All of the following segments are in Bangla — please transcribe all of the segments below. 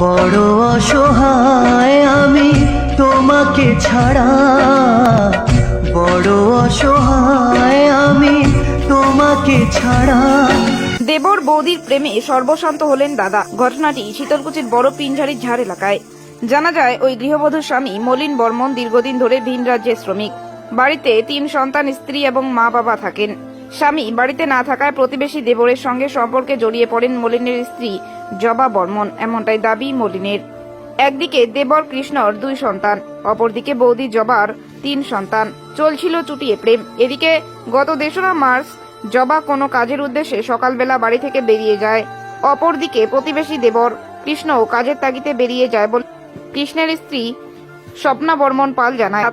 বড় অসহায় আমি তোমাকে ছাড়া। বড় অসহায় আমি তোমাকে ছাড়া। দেবর বৌদির প্রেমে সর্বশান্ত হলেন দাদা। ঘটনাটি শীতলকুচির বড় পিঞ্ঝারির ঝাড় এলাকায়। জানা যায়, ওই গৃহবধূর স্বামী মলিন বর্মন দীর্ঘদিন ধরে ভিন রাজ্যের শ্রমিক। বাড়িতে তিন সন্তান, স্ত্রী এবং মা বাবা থাকেন। স্বামী বাড়িতে না থাকায় প্রতিবেশী দেবরের সঙ্গে সম্পর্কে জড়িয়ে পড়েন মলিনের স্ত্রী জবা বর্মন। এমনটাই দাবি মলিনের। একদিকে দেবর কৃষ্ণর দুই সন্তান, অপরদিকে বৌদি জবার তিন সন্তান। চলছিল চুটিয়ে প্রেম। এদিকে গত দেশরা মার্চ, জবা কোনো কাজের উদ্দেশ্যে সকালবেলা বাড়ি থেকে বেরিয়ে যায়। অপরদিকে প্রতিবেশী দেবর কৃষ্ণও কাজের তাগিতে বেরিয়ে যায় বলে কৃষ্ণের স্ত্রী স্বপ্না বর্মন পাল জানায়।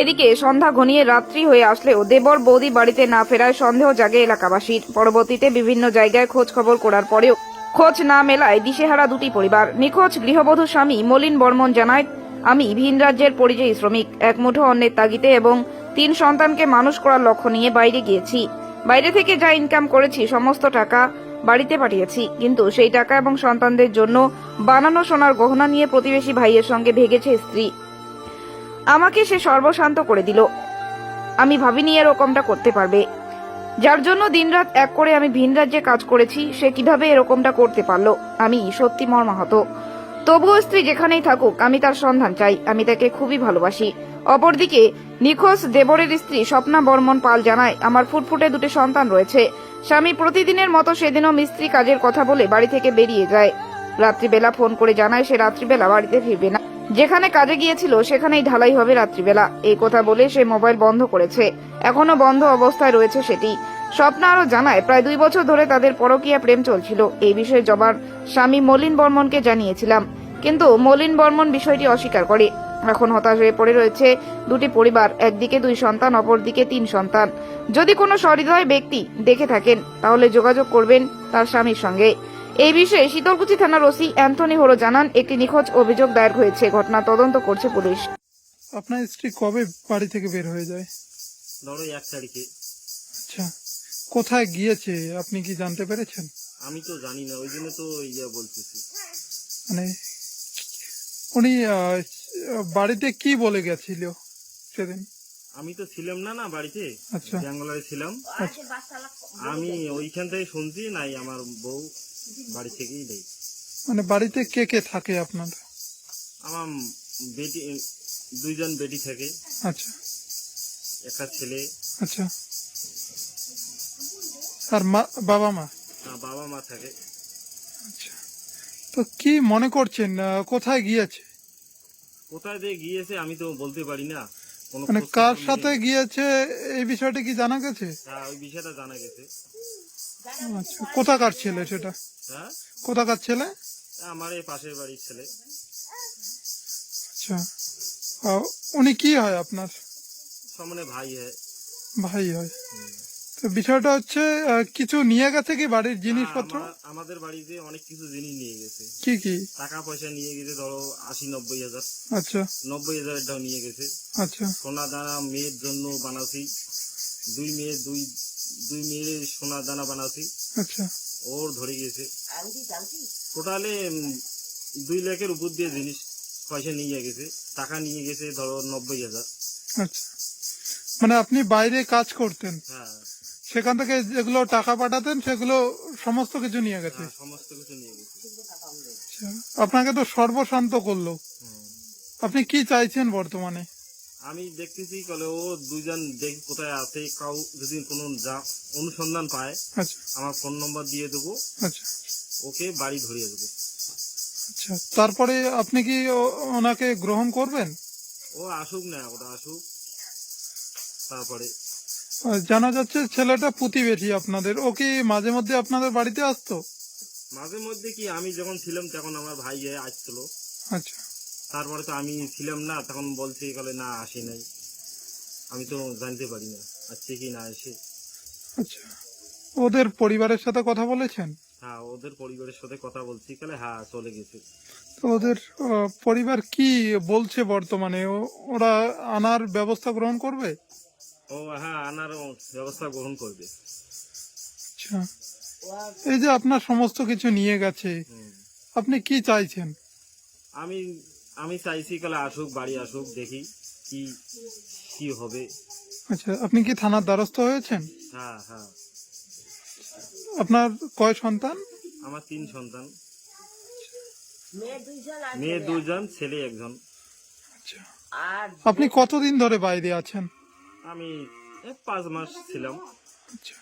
এদিকে সন্ধ্যা ঘনিয়ে রাত্রি হয়ে আসলেও দেবর বৌদি বাড়িতে না ফেরায় সন্দেহ জাগে এলাকাবাসীর। পরবর্তীতে বিভিন্ন জায়গায় খোঁজ খবর করার পরেও খোঁজ না মেলায় দিশেহারা দুটি পরিবার। নিখোঁজ গৃহবধূ স্বামী মলিন বর্মন জানায়, আমি ভিন রাজ্যের পরিযায়ী শ্রমিক। এক মুঠো অন্যের তাগিতে এবং তিন সন্তানকে মানুষ করার লক্ষ্য নিয়ে বাইরে গিয়েছি। বাইরে থেকে যা ইনকাম করেছি, সমস্ত টাকা বাড়িতে পাঠিয়েছি। কিন্তু সেই টাকা এবং সন্তানদের জন্য বানানো সোনার গহনা নিয়ে প্রতিবেশী ভাইয়ের সঙ্গে ভেগেছে স্ত্রী। আমাকে সে সর্বশান্ত করে দিল। আমি ভাবিনি এরকমটা করতে পারবে। যার জন্য দিনরাত এক করে আমি ভিন রাজ্যে কাজ করেছি, সে কীভাবে এরকমটা করতে পারল? আমি সত্যি মর্মাহত। তবুও স্ত্রী যেখানেই থাকুক, আমি তার সন্ধান চাই। আমি তাকে খুবই ভালোবাসি। অপরদিকে, নিখোঁজ দেবরের স্ত্রী স্বপ্না বর্মন পাল জানায়, আমার ফুটফুটে দুটি সন্তান রয়েছে। স্বামী প্রতিদিনের মতো সেদিনও মিস্ত্রি কাজের কথা বলে বাড়ি থেকে বেরিয়ে যায়। রাত্রিবেলা ফোন করে জানায়, সে রাত্রিবেলা বাড়িতে ফিরবে না। যেখানে কাজে গিয়েছিল, সেখানেই ঢালাই হবে রাত্রিবেলা। এই কথা বলে সে মোবাইল বন্ধ করেছে। এখনও বন্ধ অবস্থায় রয়েছে সেটি। স্বপ্ন আরও জানায়, প্রায় দুই বছর ধরে তাদের পরকীয়া প্রেম চলছিল। এই বিষয়ে জবার স্বামী মলিন বর্মনকে জানিয়েছিলাম। কিন্তু মলিন বর্মন বিষয়টি অস্বীকার করে। এখন হতাশ হয়ে পড়ে রয়েছে দুটি পরিবার, একদিকে দুই সন্তান, অপরদিকে তিন সন্তান। যদি কোনো সহৃদয় ব্যক্তি দেখে থাকেন, তাহলে যোগাযোগ করবেন তার স্বামীর সঙ্গে। এই বিষয়ে শীতলকুচি থানার ওসি অ্যান্থনি হোরো জানান একটি নিখোঁজ অভিযোগ দায়ের হয়েছে। ঘটনা তদন্ত করছে পুলিশ। আপনার স্ত্রী কবে বাড়ি থেকে বের হয়ে যায়? ধরো এক তারিখে। আচ্ছা কোথায় গিয়েছে আপনি কি জানতে পেরেছেন? আমি তো জানি না ওই জন্য তো ইয়ে বলতেছি। মানে উনি আহ, বাড়িতে কি বলে গেছিল সেদিন? আমি তো ছিলাম না না বাড়িতে। আচ্ছা। ব্যাঙ্গালোরে ছিলাম। আচ্ছা। আমি ওইখান থেকে শুনছি নাই আমার বউ। বাড়ি থেকেই নেই মানে বাড়িতে কে কে থাকে আপনার আমার বেটি দুইজন বেটি থাকে। আচ্ছা। একটা ছেলে। আচ্ছা। আর মা বাবা মা? আর বাবা মা থাকে। আচ্ছা। তো কি মনে করছেন কোথায় গিয়েছে? কোথায় দিয়ে গিয়েছে আমি তো বলতে পারি না। মানে কার সাথে গিয়েছে এই বিষয়টা কি জানা গেছে? হ্যাঁ ওই বিষয়টা জানা গেছে। আচ্ছা কোথাকার ছেলে সেটা? হ্যাঁ? কোথাকার ছেলে? আমার এই পাশের বাড়ির ছেলে। আচ্ছা। উনি কি হয় আপনার? সামনে ভাই হয়। ভাই হয়। তো বিষয়টা হচ্ছে কিছু নিয়ে গেছে কি বাড়ির জিনিসপত্র? আমাদের বাড়িতে অনেক কিছু জিনিস নিয়ে গেছে। কি কি? টাকা পয়সা নিয়ে গেছে ধরো আশি নব্বই হাজার। আচ্ছা। নব্বই হাজারটাও নিয়ে গেছে। আচ্ছা। সোনা দানা মেয়ের জন্য বানাছি। দুই মেয়ে দুই দুই মেয়ের সোনা দানা বানাছি। আচ্ছা। ওর ধরে গেছে টোটালে দুই লাখের উপর দিয়ে জিনিস পয়সা নিয়ে গেছে। টাকা নিয়ে গেছে ধরো নব্বই হাজার। আচ্ছা। মানে আপনি বাইরে কাজ করতেন? হ্যাঁ। সেখান থেকে যেগুলো টাকা পাঠাতেন সেগুলো সমস্ত কিছু নিয়ে গেছে? হ্যাঁ, সমস্ত কিছু নিয়ে গেছে। আচ্ছা। আপনাকে তো সর্বশান্ত করল। আপনি কি চাইছেন বর্তমানে? আমি দেখতেছি কলে ও দুজন দেখি কোথায় আছে কাউ যদি কোনো অনুসন্ধান পায় আচ্ছা। আমার ফোন নম্বর দিয়ে দেবো। আচ্ছা। ওকে বাড়ি ধরিয়ে দেবো। আচ্ছা তারপরে আপনি কি ওনাকে গ্রহণ করবেন? ও আসুক না ওটা আসুক। তারপরে? জানা যাচ্ছে ছেলেটা প্রতিবেশী আপনাদের। ও কি মাঝে মধ্যে আপনাদের বাড়িতে আসতো? মাঝে মধ্যে কি আমি যখন ছিলাম তখন আমার ভাই আসছিল। আচ্ছা। তারপরে তো আমি ছিলাম না তখন বলছে কলে না আসে নাই। আমি তো জানতে পারি না আসছে কি না আসে। আচ্ছা। ওদের পরিবারের সাথে কথা বলেছেন? হ্যাঁ ওদের পরিবারের সাথে কথা বলছি কালে হ্যাঁ চলে গেছে। তো ওদের আহ, পরিবার কি বলছে বর্তমানে? ও- ওরা আনার ব্যবস্থা গ্রহণ করবে? ও হ্যাঁ আনার ব্যবস্থা গ্রহণ করবে। আচ্ছা। এই যে আপনার সমস্ত কিছু নিয়ে গেছে হুম। আপনি কি চাইছেন? আমি আমি চাইছি কালে আসুক বাড়ি আসুক দেখি কি কি হবে। আচ্ছা আপনি কি থানার দ্বারস্থ হয়েছেন? হ্যাঁ হ্যাঁ। আপনার কয় সন্তান? আমার তিন সন্তান। মেয়ে দুজন ছেলে একজন। আচ্ছা। আপনি কতদিন ধরে বাইরে আছেন? আমি পাঁচ মাস ছিলাম। আচ্ছা।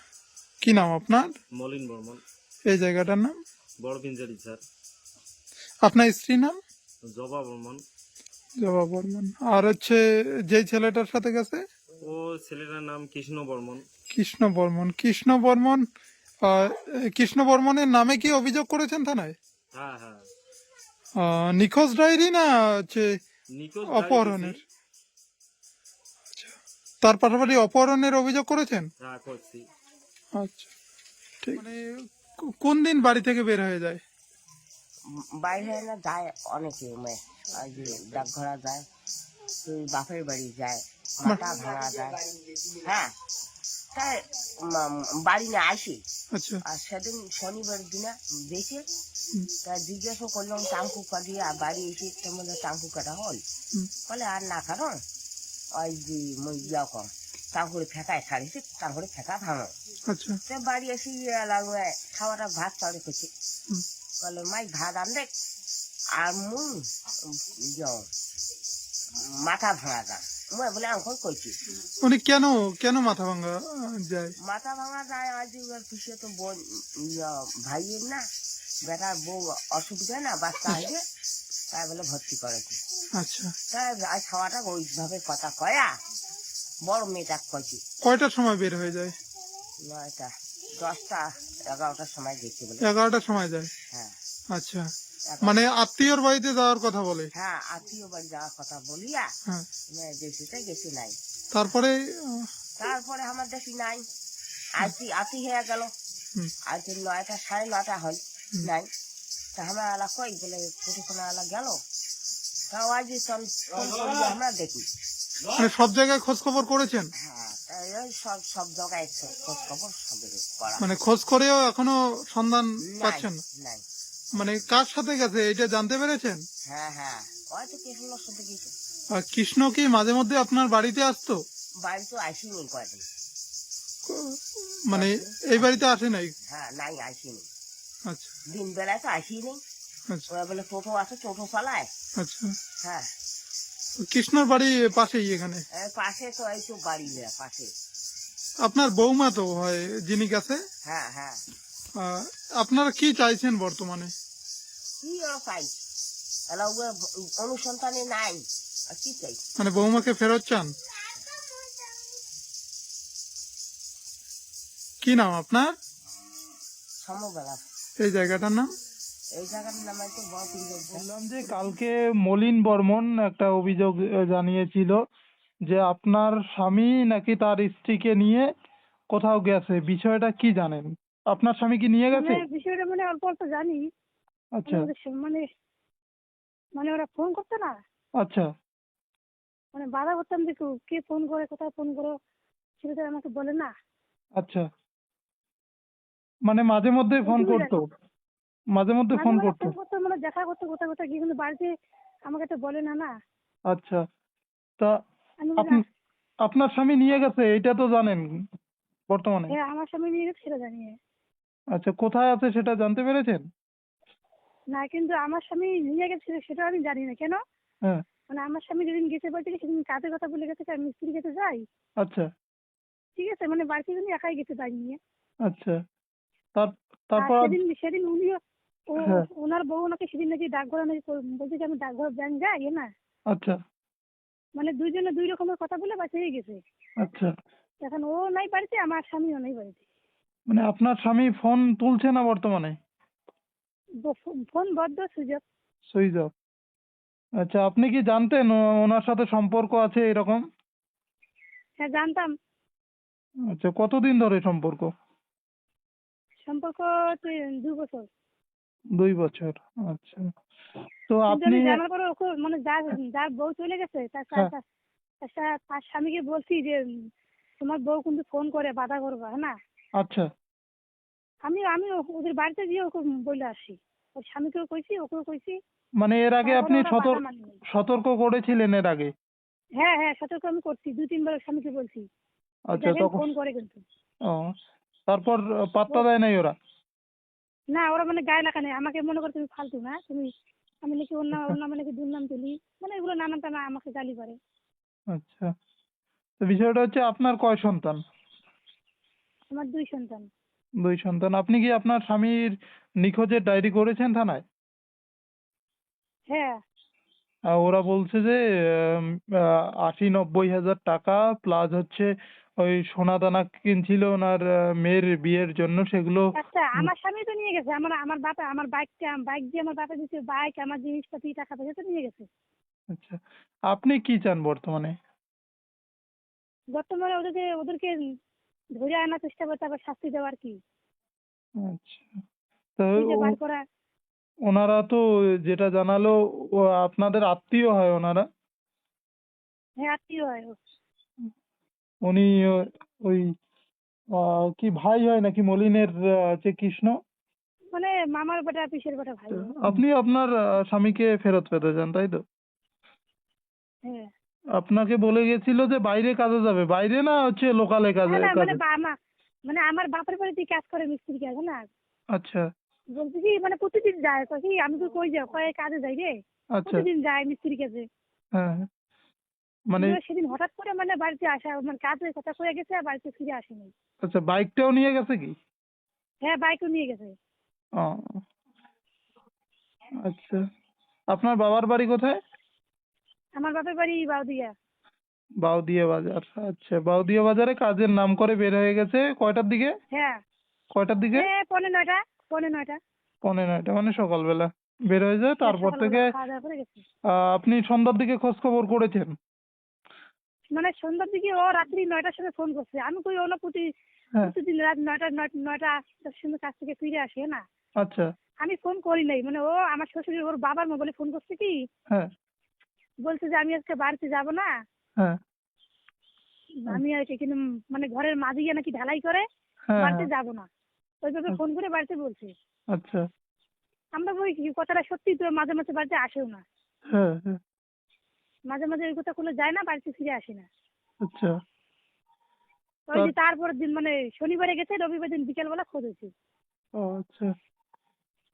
কি নাম আপনার? মলিন বর্মন। এই জায়গাটার নাম? বড় পিঞ্জারি স্যার। আপনার স্ত্রীর নাম? জবা বর্মন। জবা বর্মন। আর হচ্ছে যেই ছেলেটার সাথে গেছে? ও ছেলেটার নাম কৃষ্ণ বর্মন। কৃষ্ণ বর্মন। কৃষ্ণ বর্মন কৃষ্ণ বর্মনের নামে কি অভিযোগ করেছেন থানায়? হ্যাঁ হ্যাঁ। নিখোঁজ ডায়েরি না হচ্ছে অপহরণের? আচ্ছা। তার পাশাপাশি অপহরণের অভিযোগ করেছেন। হ্যাঁ আচ্ছা। ঠিক। মানে কোন দিন বাড়ি থেকে বের হয়ে যায়? বাইরে না যায় অনেকে ওই যে ডাকঘরা যায় তুই বাপের বাড়ি যায় মাথা ভাঙা যায়। হ্যাঁ তাই বাড়ি না আসি। আচ্ছা। আর সেদিন শনিবার দিনে দেখে। তা জিজ্ঞাসা করলাম টাঙ্কু কাটিয়ে আর বাড়ি এসে তোমাদের টাঙ্কু কাটা হল? বলে আর না কারণ ওই যে মই ইয়া কম টাঙ্কুরে ফেঁকায় ছাড়িয়েছে টাঙ্কুরে ফেঁকা ভাঙো। আচ্ছা। সে বাড়ি এসে লাগবে খাওয়াটা ভাত চাউলে খেছে বলে মাই ভাত আনবে আর ইয়ে, মাথা ভাঙা দাম মই বলে আঙ্কল কইছি? উনি কেন কেন মাথা ভাঙা যায়? মাথা ভাঙা যায় আজ পিছিয়ে তো বোন ইয়ে, ভাইয়ের না বেটার বউ অসুবিধা না বাচ্চা হয়েছে তাই বলে ভর্তি করেছে। আচ্ছা। তাই আজ খাওয়াটা ওইভাবে কথা কয়া বড় মেয়েটা কইছি। কয়টার সময় বের হয়ে যায়? নয়টা দশটা এগারোটার সময় দেখতে বলে। এগারোটার সময় যায়? হ্যাঁ। আচ্ছা। মানে আত্মীয়র বাড়িতে যাওয়ার কথা বলে? হ্যাঁ আত্মীয় বাড়ি যাওয়ার কথা বলিয়া হ্যাঁ। দেশিতে গেছি নাই। তারপরে তারপরে আমার দেখি নাই। আতি হয়ে গেল। নয়টা সাড়ে নটা হল নাই। তা আমরা আলা কই বলে কুটিখানা আলা গেল? তাও আজ আমরা দেখি। মানে সব জায়গায় খোঁজ খবর করেছেন? হ্যাঁ। সব সব জায়গায় খোঁজ খোঁজ খবর সব করা মানে খোঁজ করেও এখনও সন্ধান পাচ্ছেন? নাই। মানে কার সাথে গেছে? এটা জানতে পেরেছেন? হ্যাঁ হ্যাঁ। ওই কৃষ্ণর সাথে গেছে। কৃষ্ণ কি মাঝে মধ্যে আপনার বাড়িতে আসতো? বাড়ি আসিনি কয়দিন। মানে এই বাড়িতে আসে নাই? হ্যাঁ নাই আসিনি। আচ্ছা। দিন বেলায় তো আসিনি। আচ্ছা। বলে টোটো আছে টোটো চালায়। আচ্ছা। হ্যাঁ। কৃষ্ণর বাড়ি পাশেই এখানে? পাশে তো এই তো বাড়ি পাশে। আপনার বৌমা তো হয় যিনি গেছে? হ্যাঁ হ্যাঁ। আপনারা কি চাইছেন বর্তমানে? কি চাই? অনুসন্ধানে নাই আর কি চাই? মানে বৌমাকে ফেরত চান? কি নাম আপনার? সমবেলা। এই জায়গাটার নাম? এই জায়গার নাম তো বললাম যে কালকে মলিন বর্মন একটা অভিযোগ জানিয়েছিল যে আপনার স্বামী নাকি তার স্ত্রীকে নিয়ে কোথাও গেছে। বিষয়টা কি জানেন? আপনার স্বামী কি নিয়ে গেছে? বিষয়টা মানে অল্প অল্প জানি। আচ্ছা। মানে মানে মানে ওরা ফোন করতো না? আচ্ছা। মানে বাধা করতাম যে কে ফোন করে কোথায় ফোন করো সেটা আমাকে বলে না। আচ্ছা। মানে মাঝে মধ্যে ফোন করতো? মাঝে মধ্যে ফোন করতো। করতো মানে দেখা করতো কোথায় কোথায় গিয়ে কিন্তু বাড়িতে আমাকে তো বলে না না আচ্ছা। তা আপনার স্বামী নিয়ে গেছে এটা তো জানেন বর্তমানে। হ্যাঁ আমার স্বামী নিয়ে গেছে সেটা জানি আচ্ছা কোথায় আছে সেটা জানতে পেরেছেন? না কিন্তু আমার স্বামী নিয়ে গেছে সেটা আমি জানি না কেন? হ্যাঁ। মানে আমার স্বামী যেদিন গেছে বাড়ি থেকে সেদিন কাজের কথা বলে গেছে আর মিস্ত্রি গেছে যাই। আচ্ছা। ঠিক আছে মানে বাড়িতে কিন্তু একাই গেছে বাইক নিয়ে। আচ্ছা। তারপর সেদিন সেদিন উনিও হ্যাঁ। ওনার বউ নাকি সেদিন নাকি ডাকঘর নাকি বলছে যে আমি ডাকঘর ব্যাংক যাই না। আচ্ছা। মানে দুইজনে দুই রকমের কথা বলে বাঁচে হয়ে গেছে। আচ্ছা। এখন ও নাই বাড়িতে আমার স্বামীও নাই বাড়িতে। মানে আপনার স্বামী ফোন তুলছে না বর্তমানে? ফোন বদ্ধ সুযোগ। অফ আচ্ছা আপনি কি জানতেন ওনার সাথে সম্পর্ক আছে এরকম? হ্যাঁ জানতাম। আচ্ছা কতদিন ধরে সম্পর্ক? সম্পর্ক তো দু বছর। দুই বছর আচ্ছা। তো আপনি জানার পরে ওকে মানে যার যার বউ চলে গেছে তার হ্যাঁ। তার স্বামীকে বলছি যে তোমার বউ কিন্তু ফোন করে বাধা করবা হ্যাঁ না? আচ্ছা। আমি আমি ওদের বাড়িতে গিয়ে ওকে বলে আসি। ওর স্বামীকেও কইছি ওকেও কইছি। মানে এর আগে আপনি সতর্ক সতর্ক করেছিলেন এর আগে? হ্যাঁ হ্যাঁ সতর্ক আমি করছি। দুই তিনবার স্বামীকে বলছি। আচ্ছা তখন ফোন করে কিন্তু। ও তারপর পাত্তা দেয় নাই ওরা? না ওরা মানে গায়ে লাগা নেই। আমাকে মনে করে তুমি ফালতু না তুমি আমি নাকি অন্য অন্য মানে নাকি দুর্নাম তুলি। মানে এগুলো নানান টানা আমাকে গালি করে। আচ্ছা। তো বিষয়টা হচ্ছে আপনার কয় সন্তান? আমার দুই সন্তান। দুই সন্তান। আপনি কি আপনার স্বামীর নিখোঁজের ডায়েরি করেছেন থানায়? হ্যাঁ। ওরা বলছে যে আশি নব্বই হাজার টাকা প্লাস হচ্ছে ওই সোনা দানা কিনছিল ওনার মেয়ের বিয়ের জন্য সেগুলো আচ্ছা আমার স্বামী তো নিয়ে গেছে আমার আমার বাপা আমার বাইকটা বাইক দিয়ে আমার বাপা দিচ্ছে বাইক আমার জিনিসপাতি টাকা পয়সা তো নিয়ে গেছে। আচ্ছা আপনি কি চান বর্তমানে? বর্তমানে ওদেরকে ওদেরকে ধরে আনার চেষ্টা করতে আবার শাস্তি দেওয়ার কি? আচ্ছা তো ওনারা তো যেটা জানালো ও আপনাদের আত্মীয় হয় ওনারা? হ্যাঁ আত্মীয় হয় ও। উনি ওই কি ভাই হয় নাকি মলিনের যে কৃষ্ণ? মানে মামার বেটা পিসের বেটা ভাই। আপনি আপনার স্বামীকে ফেরত পেতে চান তাই তো? হ্যাঁ। আপনাকে বলে গেছিল যে বাইরে কাজে যাবে। বাইরে না হচ্ছে লোকালে কাজে মানে মানে আমার বাপের বাড়িতে কাজ করে মিস্ত্রি কাজ না? আচ্ছা। বলছি কি মানে প্রতিদিন যায় কি আমি তো কই যাও কয় কাজে যাই রে? আচ্ছা। প্রতিদিন যায় মিস্ত্রি কাজে। হ্যাঁ হ্যাঁ। মানে সেদিন হঠাৎ করে মানে বাড়িতে আসা মানে কাজের কথা কয়ে গেছে আর বাড়িতে ফিরে আসেনি। আচ্ছা বাইকটাও নিয়ে গেছে কি? হ্যাঁ বাইকও নিয়ে গেছে। ও আচ্ছা। আপনার বাবার বাড়ি কোথায়? আমার বাপের বাড়ি বাউদিয়া। বাউদিয়া বাজার আচ্ছা। বাউদিয়া বাজারে কাজের নাম করে বের হয়ে গেছে কয়টার দিকে? হ্যাঁ। কয়টার দিকে? পৌনে নয়টা পৌনে নয়টা। পৌনে নয়টা মানে সকালবেলা। বের হয়ে যায় তারপর থেকে আপনি সন্ধ্যার দিকে খোঁজ খবর করেছেন? মানে সন্ধ্যার দিকে ও রাত্রি নয়টার সময় ফোন করছে। আমি কই ও না প্রতি হ্যাঁ প্রতিদিন রাত নয়টা নয়- নয়টা আটটার সময় কাজ থেকে ফিরে আসে না? আচ্ছা। আমি ফোন করি নাই। মানে ও আমার শ্বশুর ওর বাবার মোবাইলে ফোন করছে কি? হ্যাঁ। বলছে যে আমি আজকে বাড়িতে যাব না। হ্যাঁ। আমি আর কি কিন্তু মানে ঘরের মাঝে গিয়ে নাকি ঢালাই করে বাড়িতে যাব না। ওইভাবে ফোন করে বাড়িতে বলছে। আচ্ছা। আমরা ওই কি কথাটা সত্যি তো মাঝে মাঝে বাড়িতে আসেও না। মাঝে মাঝে ওই কথা যায় না বাড়িতে ফিরে আসে না। আচ্ছা। ওই যে তারপরের দিন মানে শনিবারে গেছে রবিবার দিন বিকেল বেলা খোঁজ হয়েছে। ও আচ্ছা।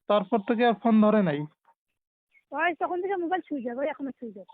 তারপর থেকে আর ফোন ধরে নাই? ওই তখন থেকে মোবাইল ছুঁয়ে যাবে ওই এখনও সুইচ ও।